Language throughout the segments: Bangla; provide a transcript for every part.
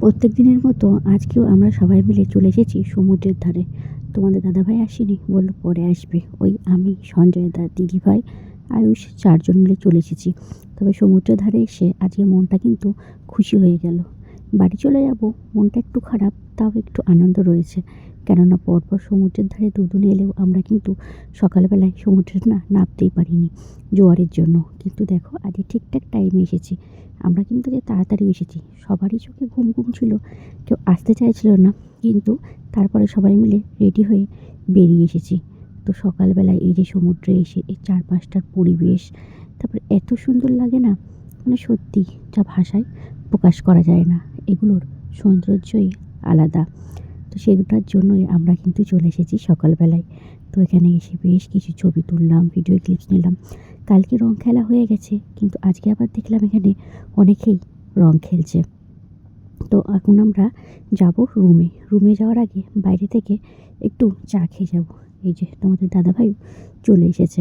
প্রত্যেক দিনের মতো আজকেও আমরা সবাই মিলে চলে এসেছি সমুদ্রের ধারে। তোমাদের দাদাভাই আসেনি, বলল পরে আসবে। ওই আমি, সঞ্জয় দা, দিদিভাই আয়ুষ চারজন মিলে চলে এসেছি। তবে সমুদ্রের ধারে এসে আজকে মনটা কিন্তু খুশি হয়ে গেল। বাড়ি চলে যাব, মনটা একটু খারাপ, তাও একটু আনন্দ রয়েছে। কেননা পরপর সমুদ্রের ধারে দুদিন এলেও আমরা কিন্তু সকালবেলায় সমুদ্রে না নামতেই পারিনি জোয়ারের জন্য। কিন্তু দেখো আজকে ঠিকঠাক টাইমে এসেছি। আমরা কিন্তু যে তাড়াতাড়ি এসেছি, সবারই চোখে ঘুম ঘুম ছিল, কেউ আসতে চাইছিল না। কিন্তু তারপরে সবাই মিলে রেডি হয়ে বেরিয়ে এসেছি। তো সকালবেলায় এই যে সমুদ্রে এসে এই চারপাশটার পরিবেশ, তারপর এত সুন্দর লাগে না? মানে সত্যি যা ভাষায় প্রকাশ করা যায় না। এগুলোর সৌন্দর্যই আলাদা। তো সেগুলোর জন্যই আমরা কিন্তু চলে এসেছি সকালবেলায়। তো এখানে এসে বেশ কিছু ছবি তুললাম ভিডিও ক্লিপস নিলাম। কালকে রং খেলা হয়ে গেছে, কিন্তু আজকে আবার দেখলাম এখানে অনেকেই রং খেলছে। তো এখন আমরা যাব রুমে রুমে যাওয়ার আগে বাইরে থেকে একটু চা খেয়ে যাব। এই যে তোমাদের দাদাভাই চলে এসেছে।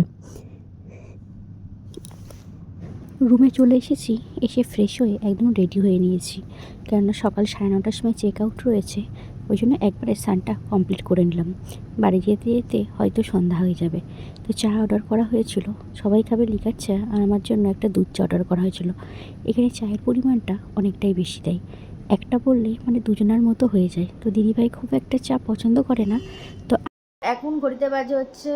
রুমে চলে এসেছি, এসে ফ্রেশ হয়ে একদম রেডি হয়ে নিয়েছি। কেননা সকাল সাড়ে নটার সময় চেক আউট রয়েছে, ওই জন্য একবারে স্নানটা কমপ্লিট করে নিলাম। বাড়ি যেতে যেতে হয়তো সন্ধ্যা হয়ে যাবে। তো চা অর্ডার করা হয়েছিল, সবাই খাবে লিকার চা, আর আমার জন্য একটা দুধ চা অর্ডার করা হয়েছিল। এখানে চায়ের পরিমাণটা অনেকটাই বেশি দেয়। একটা বললেই মানে দুজনার মতো হয়ে যায়। তো দিদিভাই খুব একটা চা পছন্দ করে না, তো এখন ঘড়িতে বাজে হচ্ছে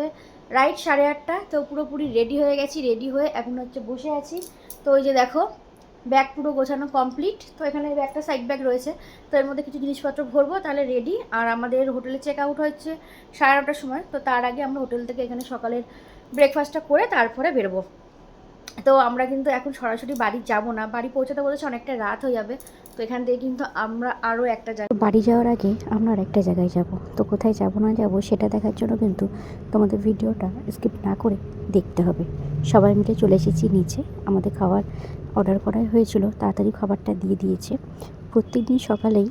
রাইট সাড়ে আটটা, তো পুরোপুরি রেডি হয়ে গেছি রেডি হয়ে এখন হচ্ছে বসে আছি। তো ওই যে দেখো ব্যাগ পুরো গোছানো কমপ্লিট তো এখানে ব্যাগটা সাইড ব্যাগ রয়েছে। তো এর মধ্যে কিছু জিনিসপত্র ভরবো, তাহলে রেডি আর আমাদের হোটেলে চেক আউট হচ্ছে সাড়ে নটার সময়, তো তার আগে আমরা হোটেল থেকে এখানে সকালের ব্রেকফাস্টটা করে তারপরে বেরোবো। তো আমরা কিন্তু এখন সরাসরি বাড়ি যাব না, বাড়ি পৌঁছাতে বলেছে অনেকটা রাত হয়ে যাবে। তো এখান থেকে কিন্তু আমরা আরও একটা জায়গা বাড়ি যাওয়ার আগে আমরা আরেকটা জায়গায় যাব। তো কোথায় যাব না যাব সেটা দেখার জন্য কিন্তু তোমাদের ভিডিওটা স্কিপ না করে দেখতে হবে। সবাই মিলে চলে এসেছি নিচে। আমাদের খাবার অর্ডার করাই হয়েছিল। তাড়াতাড়ি খাবারটা দিয়ে দিয়েছে। প্রত্যেক দিন সকালেই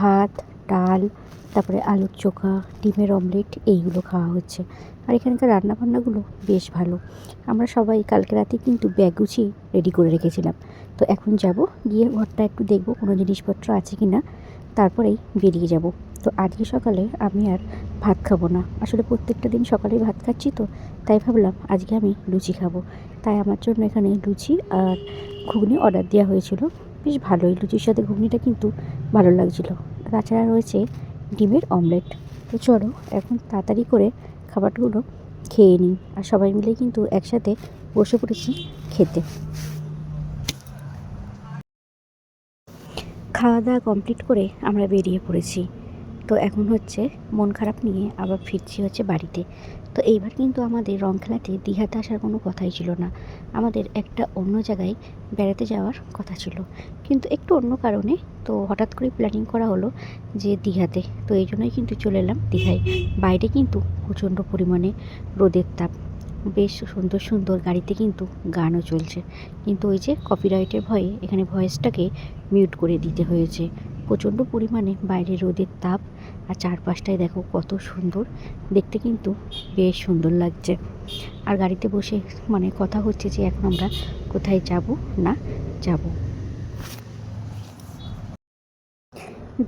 ভাত ডাল, তারপরে আলুর চোখা, ডিমের অমলেট, এইগুলো খাওয়া হচ্ছে। আর এখানকার রান্নাবান্নাগুলো বেশ ভালো। আমরা সবাই কালকে রাতে কিন্তু ব্যাগ গুছিয়ে রেডি করে রেখেছিলাম। তো এখন যাব, গিয়ে ঘরটা একটু দেখব কোনো জিনিসপত্র আছে কি না তারপরেই বেরিয়ে যাব। তো আজকে সকালে আমি আর ভাত খাব না। আসলে প্রত্যেকটা দিন সকালেই ভাত খাচ্ছি তো, তাই ভাবলাম আজকে আমি লুচি খাব। তাই আমার জন্য এখানে লুচি আর ঘুগনি অর্ডার দেওয়া হয়েছিল। বেশ ভালোই, লুচির সাথে ঘুগনিটা কিন্তু ভালো লাগছিল। তাছাড়া রয়েছে ডিমের অমলেট। তো চলো এখন তাড়াতাড়ি করে খাবারগুলো খেয়ে নিই আর সবাই মিলে কিন্তু একসাথে বসে পড়েছি খেতে। খাওয়া দাওয়া কমপ্লিট করে আমরা বেরিয়ে পড়েছি। তো এখন হচ্ছে মন খারাপ নিয়ে আবার ফিরছি হচ্ছে বাড়িতে। তো এইবার কিন্তু আমাদের রং খেলাতে দীঘাতে আসার কোনো কথাই ছিল না। আমাদের একটা অন্য জায়গায় বেড়াতে যাওয়ার কথা ছিল। কিন্তু একটু অন্য কারণে তো হঠাৎ করে প্ল্যানিং করা হলো যে দীঘাতে। তো এই জন্যই কিন্তু চলে এলাম দীঘায়। বাইরে কিন্তু প্রচণ্ড পরিমাণে রোদের তাপ। বেশ সুন্দর সুন্দর গাড়িতে কিন্তু গানও চলছে। কিন্তু ওই যে কপিরাইটের ভয়ে এখানে ভয়েসটাকে মিউট করে দিতে হয়েছে। প্রচণ্ড পরিমাণে বাইরে রোদের তাপ আর চারপাশটায় দেখো কত সুন্দর। দেখতে কিন্তু বেশ সুন্দর লাগছে। আর গাড়িতে বসে মানে কথা হচ্ছে যে এখন আমরা কোথায় যাব না যাব।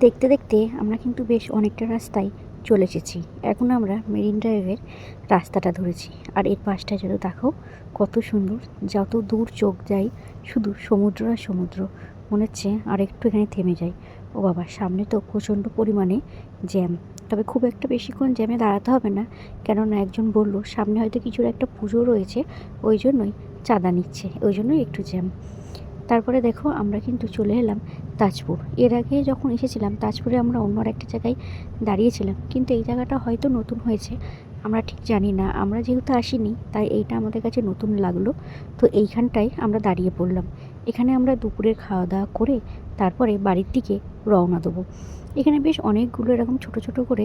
দেখতে দেখতে আমরা কিন্তু বেশ অনেকটা রাস্তায় চলে এসেছি। এখন আমরা মেরিন ড্রাইভের রাস্তাটা ধরেছি। আর এর পাশটা যেন দেখো কত সুন্দর, যত দূর চোখ যায় শুধু সমুদ্র আর সমুদ্র। মনে হচ্ছে আর একটু এখানে থেমে যায় ও বাবা, সামনে তো প্রচণ্ড পরিমাণে জ্যাম। তবে খুব একটা বেশিক্ষণ জ্যামে দাঁড়াতে হবে না। কেননা একজন বলল, সামনে হয়তো কিছুর একটা পুজো রয়েছে, ওই জন্যই চাঁদা নিচ্ছে, ওই জন্যই একটু জ্যাম। তারপরে দেখো, আমরা কিন্তু চলে এলাম তাজপুর। এর আগে যখন এসেছিলাম, তাজপুরে আমরা অন্য একটা জায়গায় দাঁড়িয়েছিলাম। কিন্তু এই জায়গাটা হয়তো নতুন হয়েছে, আমরা ঠিক জানি না। আমরা যেহেতু আসিনি, তাই এইটা আমাদের কাছে নতুন লাগল। তো এইখানটায় আমরা দাঁড়িয়ে পড়লাম। এখানে আমরা দুপুরের খাওয়া দাওয়া করে তারপরে বাড়ির দিকে রওনা দেবো। এখানে বেশ অনেকগুলো এরকম ছোট ছোট করে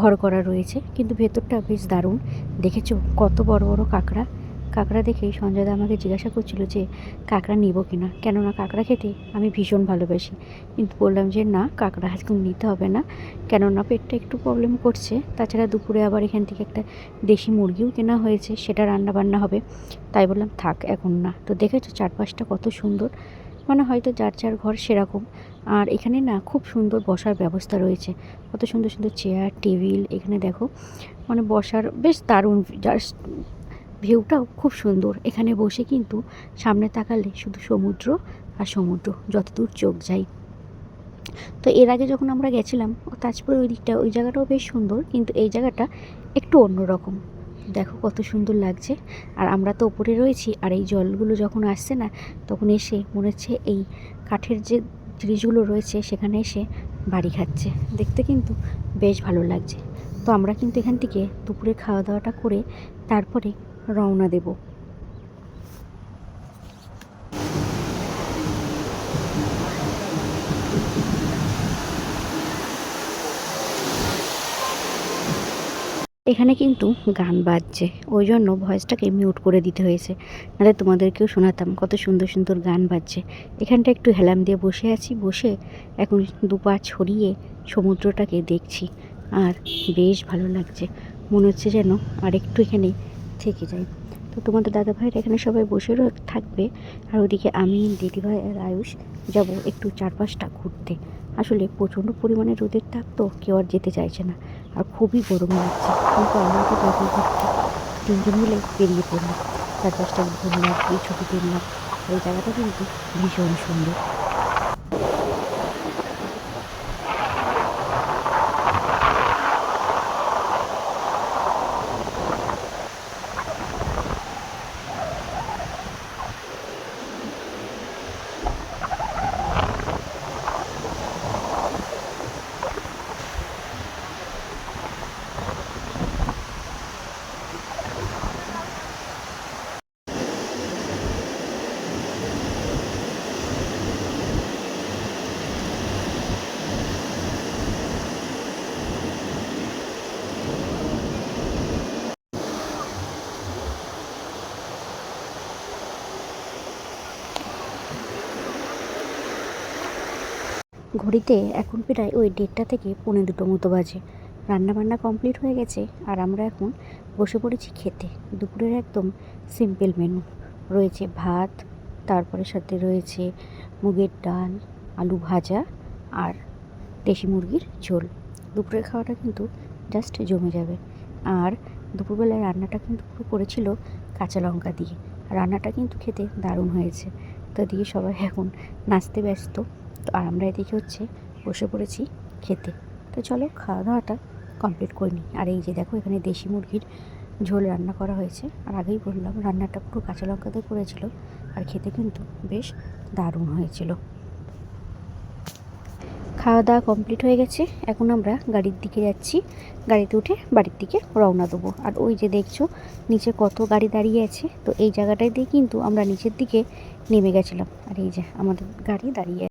ঘর করা রয়েছে, কিন্তু ভেতরটা বেশ দারুণ। দেখেছ কত বড় বড় কাঁকড়া? কাঁকড়া দেখেই সঞ্জয়দা আমাকে জিজ্ঞাসা করছিল যে, কাঁকড়া নিব কি না কেননা কাঁকড়া খেতে আমি ভীষণ ভালোবাসি। কিন্তু বললাম যে, না, কাঁকড়া আজকে নিতে হবে না। কেননা পেটটা একটু প্রবলেম করছে। তাছাড়া দুপুরে আবার এখান থেকে একটা দেশি মুরগিও কেনা হয়েছে, সেটা রান্না বান্না হবে। তাই বললাম, থাক, এখন না। তো দেখেছ, চারপাশটা কত সুন্দর। মানে হয়তো যার যার ঘর সেরকম। আর এখানে না খুব সুন্দর বসার ব্যবস্থা রয়েছে। কত সুন্দর সুন্দর চেয়ার টেবিল এখানে দেখো মানে বসার বেশ দারুণ জাস্ট ভিউটাও খুব সুন্দর। এখানে বসে কিন্তু সামনে তাকালে শুধু সমুদ্র আর সমুদ্র, যতদূর চোখ যায়। তো এর আগে যখন আমরা গেছিলাম, তাজপুর ওই দিকটা, ওই জায়গাটাও বেশ সুন্দর, কিন্তু এই জায়গাটা একটু অন্যরকম। দেখো কত সুন্দর লাগছে। আর আমরা তো ওপরে রয়েছি, আর এই জলগুলো যখন আসছে না, তখন এসে মনে হচ্ছে এই কাঠের যে জিনিসগুলো রয়েছে, সেখানে এসে বাড়ি খাচ্ছে। দেখতে কিন্তু বেশ ভালো লাগছে। তো আমরা কিন্তু এখান থেকে দুপুরে খাওয়া দাওয়াটা করে তারপরে রওনা দেব। এখানে কিন্তু গান বাজছে। ওই জন্য ভয়েসটাকে মিউট করে দিতে হয়েছে। নাহলে তোমাদেরকেও শোনাতাম কত সুন্দর সুন্দর গান বাজছে। এখানটা একটু হেলাম দিয়ে বসে আছি, বসে এখন দুপা ছড়িয়ে সমুদ্রটাকে দেখছি। আর বেশ ভালো লাগছে। মনে হচ্ছে যেন আর একটু এখানে থেকে যাই তো তোমাদের দাদা ভাইরা এখানে সবাই বসে থাকবে। আর ওদিকে আমি, দিদিভাই আর আয়ুষ যাব একটু চারপাশটা ঘুরতে। আসলে প্রচণ্ড পরিমাণে রোদের তাপ তো, কেউ আর যেতে চাইছে না। আর খুবই গরম লাগছে। কিন্তু আমরা তো যাব ঘুরতে। তিনজন মিলে বেরিয়ে পড়লাম। চারপাশটা ঘুরলাম, এই ছবি তুললাম এই জায়গাটা কিন্তু ভীষণ সুন্দর। ঘড়িতে এখন প্রায় ওই দেড়টা থেকে পৌনে দুটো মতো বাজে। রান্নাবান্না কমপ্লিট হয়ে গেছে আর আমরা এখন বসে পড়েছি খেতে। দুপুরের একদম সিম্পল মেনু। রয়েছে ভাত, তারপরে সাথে রয়েছে মুগের ডাল, আলু ভাজা আর দেশি মুরগির ঝোল। দুপুরের খাওয়াটা কিন্তু জাস্ট জমে যাবে। আর দুপুরবেলায় রান্নাটা কিন্তু পুরো করেছিল কাঁচা লঙ্কা দিয়ে। রান্নাটা কিন্তু খেতে দারুণ হয়েছে। তো দিয়ে সবাই এখন নাচতে ব্যস্ত। তো আর আমরা এদিকে হচ্ছে বসে পড়েছি খেতে। তো চলো খাওয়া দাওয়াটা কমপ্লিট করে নিই। আর এই যে দেখো এখানে দেশি মুরগির ঝোল রান্না করা হয়েছে। আর আগেই বললাম, রান্নাটা পুরো কাঁচা লঙ্কা দিয়ে করেছিল আর খেতে কিন্তু বেশ দারুণ হয়েছিল। খাওয়া দাওয়া কমপ্লিট হয়ে গেছে। এখন আমরা গাড়ির দিকে যাচ্ছি। গাড়িতে উঠে বাড়ির দিকে রওনা দেবো। আর ওই যে দেখছ, নিচে কত গাড়ি দাঁড়িয়ে আছে। তো এই জায়গাটায় দিয়ে কিন্তু আমরা নিচের দিকে নেমে গেছিলাম। আর এই যে আমাদের গাড়ি দাঁড়িয়ে।